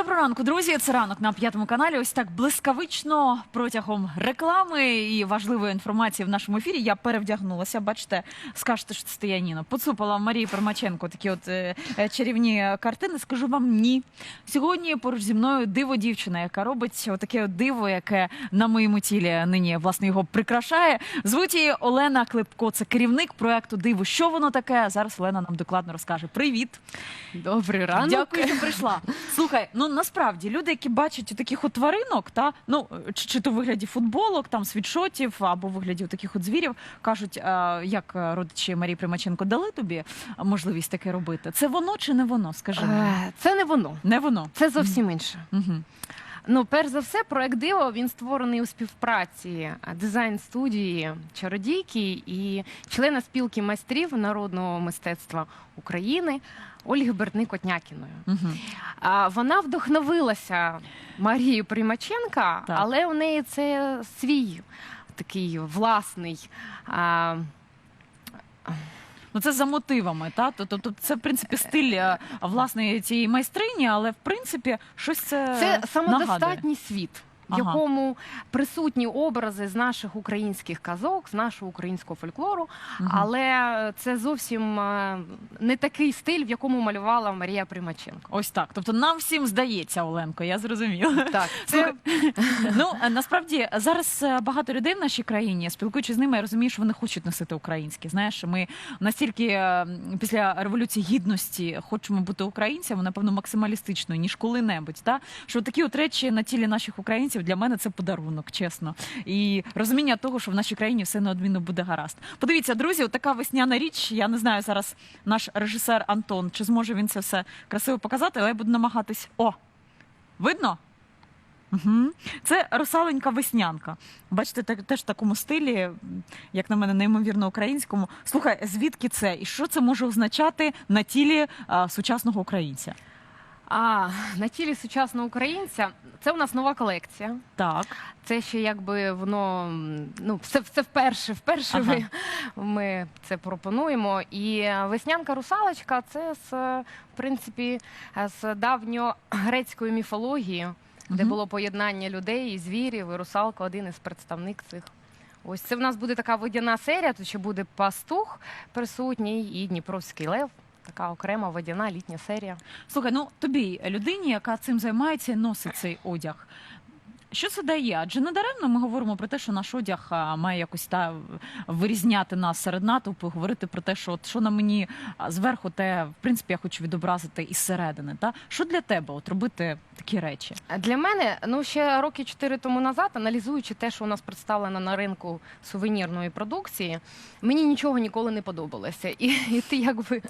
Доброго ранку, друзі. Це ранок на п'ятому каналі. Ось так блискавично протягом реклами і важливої інформації в нашому ефірі. Я перевдягнулася. Бачите, скажете, що це Стояніно. Поцупила Марії Пермаченко такі от е, е, чарівні картини. Скажу вам ні. Сьогодні поруч зі мною диво дівчина, яка робить отаке от диво, яке на моєму тілі нині власне його прикрашає. Звуть її Олена Клепко. Це керівник проекту Диво. Що воно таке? Зараз Олена нам докладно розкаже. Привіт. Добрий ранок. Дякую, що прийшла. Слухай, ну насправді люди, які бачать таких от тваринок, та ну чи, чи то в вигляді футболок, там світшотів або в вигляді таких от звірів, кажуть, е, як родичі Марії Примаченко дали тобі можливість таке робити. Це воно чи не воно? Скажи мені. Е, Це не воно. не воно. Це зовсім інше. Угу. Ну, перш за все, проект Диво він створений у співпраці дизайн студії чародійки і члена спілки майстрів народного мистецтва України Ольги Бертник-Отнякіною. Угу. А вона вдохновилася Марією Примаченка, Так. але у неї це свій такий власний. А, Ну це за мотивами, та тобто це в принципі стиль е, власне цієї майстрині, але в принципі щось це, Це нагадує. самодостатній світ, в Ага. якому присутні образи з наших українських казок, з нашого українського фольклору, Мгм. але це зовсім е, не такий стиль, в якому малювала Марія Примаченко. Ось так. Тобто нам всім здається, Оленко, я зрозуміла. Так, це Ну е, насправді зараз е, багато людей в нашій країні, спілкуючись з ними, я розумію, що вони хочуть носити українське. Знаєш, ми настільки після революції гідності хочемо бути українцями, напевно, максималістичною, ніж коли-небудь. Та що такі от речі на тілі наших українців для мене це подарунок, чесно. І розуміння того, що в нашій країні все неодмінно буде гаразд. Подивіться, друзі, така весняна річ. Я не знаю зараз наш режисер Антон, чи зможе він це все красиво показати, але я буду намагатись. О! Видно? Угу. Це русаленька веснянка. Бачите, так, теж в такому стилі, як на мене, неймовірно українському. Слухай, звідки це? І що це може означати на тілі а, сучасного українця? А на тілі сучасного українця. Це у нас нова колекція. Так. Це ще якби воно ну все, все вперше. Вперше Ага. ми, ми це пропонуємо. І веснянка русалочка це з в принципі з давньогрецької міфології, де було поєднання людей і звірів, і русалка один із представник цих. Ось це в нас буде така водяна серія. Тут ще буде пастух присутній і Дніпровський лев. Така окрема водяна літня серія. Слухай, ну тобі, людині, яка цим займається носить цей одяг. Що це дає? Адже не даремно ми говоримо про те, що наш одяг має якось та вирізняти нас серед натовпу, говорити про те, що от що на мені зверху, те в принципі я хочу відобразити із середини. Та що для тебе от робити такі речі? Для мене, ну ще роки чотири тому назад, аналізуючи те, що у нас представлено на ринку сувенірної продукції, мені нічого ніколи не подобалося. І, і ти якби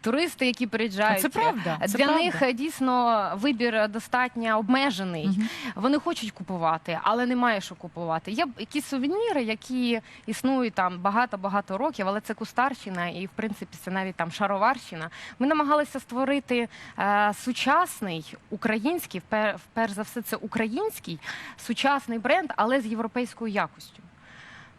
туристи, які приїжджають. це правда. Це Для правда. них дійсно вибір достатньо обмежений. Мгм. Вони хочуть купувати, але немає що купувати. Є якісь сувеніри, які існують там багато-багато років, але це кустарщина, і в принципі це навіть там шароварщина. Ми намагалися створити е, сучасний український, вперш за все, це український сучасний бренд, але з європейською якостю.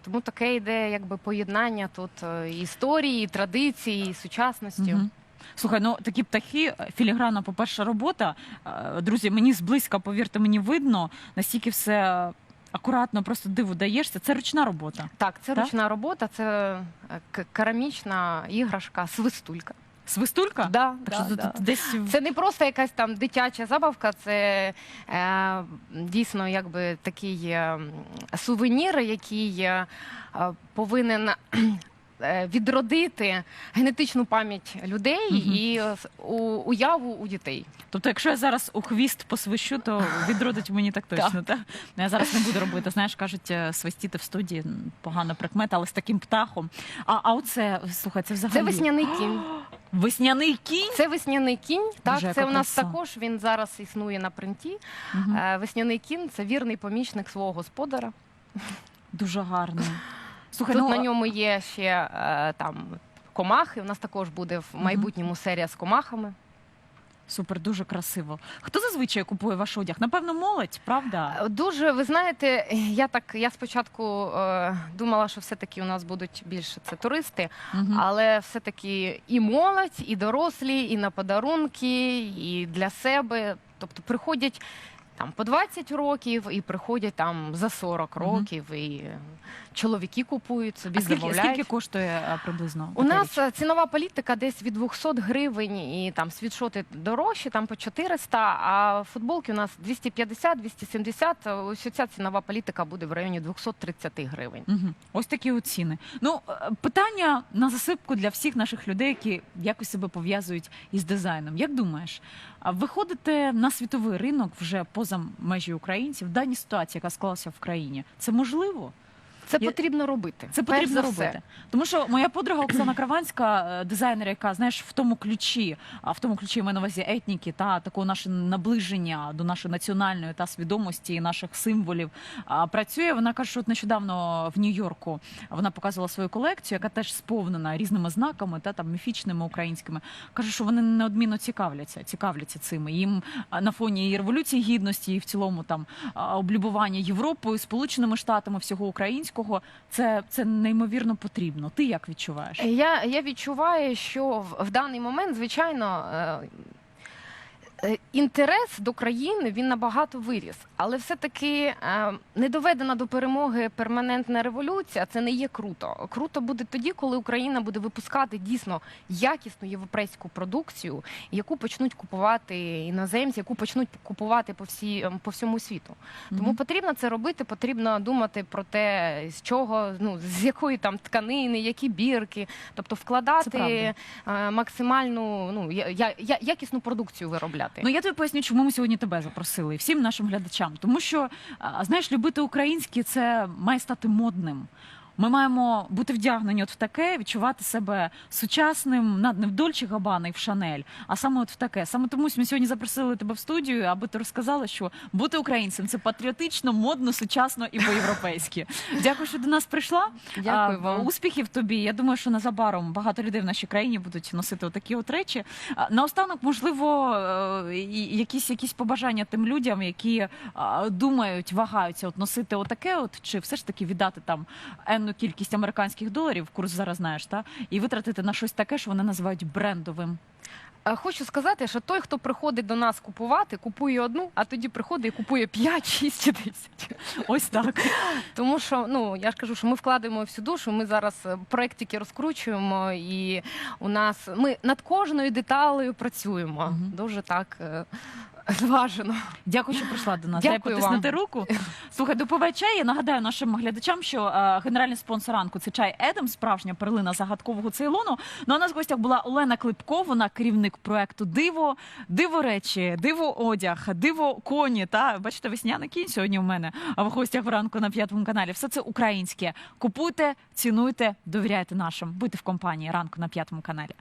Тому таке йде якби поєднання тут е, історії, традиції, сучасності. Мгм. Слухай, ну такі птахи, філігранна, по-перше, робота. Е, Друзі, мені зблизька, повірте, мені видно, настільки все акуратно, просто диву даєшся. Це ручна робота. Так, це Так? ручна робота, це е, керамічна іграшка, свистулька. Свистулька? Да, Так да, що да. тут десь Це не просто якась там дитяча забавка, це е, дійсно якби такий е, сувенір, який е, е, повинен. Е, Відродити генетичну пам'ять людей і е, уяву у дітей. Тобто, якщо я зараз у хвіст посвищу, то відродить мені так точно. Так. Ну, Я зараз не буду робити. Знаєш, кажуть, е, свистіти в студії погана прикмета, але з таким птахом. А, а оце, слухай, це взагалі Це весняний кінь. весняний кінь. Це весняний кінь. Так, Боже, це у нас краса. також. Він зараз існує на принті. Е, Весняний кін це вірний помічник свого господара. Дуже гарно. Слухай, Тут ну, на ньому є ще е, там комахи. У нас також буде в майбутньому серія з комахами. Супер, дуже красиво. Хто зазвичай купує ваш одяг? Напевно, молодь, правда? Е, Дуже, ви знаєте, я так я спочатку е, думала, що все-таки у нас будуть більше це туристи, Мгм. але все-таки і молодь, і дорослі, і на подарунки, і для себе. Тобто приходять там по 20 років і приходять там за 40 Мгм. років, і е, чоловіки купують собі, А скільки, замовляють. скільки коштує а, приблизно? У така нас річ? е, цінова політика десь від 200 гривень і там світшоти дорожчі, там по 400, а футболки у нас 250, 270. Е, Ось ця цінова політика буде в районі 230 гривень. Угу. Ось такі от ціни. Ну, е, питання на засипку для всіх наших людей, які якось себе пов'язують із дизайном. Як думаєш, а виходите на світовий ринок вже поза межі українців в даній ситуації, яка склалася в країні? Це можливо? Це Я- потрібно робити. Це Перш потрібно за все. робити. Тому що моя подруга Оксана Краванська, е, дизайнер, яка знаєш в тому ключі, а в тому ключі я маю на увазі етніки та такого наше наближення до нашої національної та свідомості і наших символів. А працює. Вона каже, що от нещодавно в Нью-Йорку вона показувала свою колекцію, яка теж сповнена різними знаками та там міфічними українськими. каже, що вони неодмінно цікавляться, цікавляться цими. Їм а, на фоні і революції гідності, і в цілому там а, облюбування Європою, Сполученими Штатами, всього українського. Це, це неймовірно потрібно. Ти як відчуваєш? Я, я відчуваю, що в, в даний момент, звичайно, е, інтерес до країни він набагато виріс. Але все-таки е, не доведена до перемоги перманентна революція. Це не є круто. Круто буде тоді, коли Україна буде випускати дійсно якісну європейську продукцію, яку почнуть купувати іноземці, яку почнуть купувати по всі ем, по всьому світу. Тому Мгм. потрібно це робити, потрібно думати про те, з чого, ну з якої там тканини, які бірки, тобто вкладати е, максимальну ну я, я, я- якісну продукцію виробляти. Ну я тобі поясню, чому ми сьогодні тебе запросили всім нашим глядачам. Тому що знаєш, любити українське це має стати модним. Ми маємо бути вдягнені от в таке, відчувати себе сучасним, над не в Дольче Габана і в Шанель, а саме от в таке. Саме тому ми сьогодні запросили тебе в студію, аби ти розказала, що бути українцем це патріотично, модно, сучасно і по-європейськи. Дякую, що до нас прийшла. Дякую вам. Успіхів тобі. Я думаю, що незабаром багато людей в нашій країні будуть носити отакі от речі. Наостанок, можливо, е, якісь якісь побажання тим людям, які думають, вагаються от носити отаке, от чи все ж таки віддати там енну кількість американських доларів, курс зараз знаєш, та і витратити на щось таке, що вони називають брендовим. Е, Хочу сказати, що той, хто приходить до нас купувати, купує одну, а тоді приходить і купує 5, 6 і 10. Ось так. Тому що ну я ж кажу, що ми вкладаємо всю душу. Ми зараз е, проектики розкручуємо, і у нас ми над кожною деталею працюємо. Мгм. Дуже так е, зважено. Дякую, що прийшла до нас. Дякую Дай потиснути вам. руку. Слухай, допивай чай. Я нагадаю нашим глядачам, що е, генеральний спонсор ранку це чай Едем, справжня перлина загадкового цейлону. Ну а у нас в гостях була Олена Клипко, вона керівник проекту Диво, диво речі, диво одяг, диво коні. Та бачите, весняний кінь сьогодні у мене. А в гостях вранку на п'ятому каналі. Все це українське. Купуйте, цінуйте, довіряйте нашим. Будьте в компанії ранку на п'ятому каналі.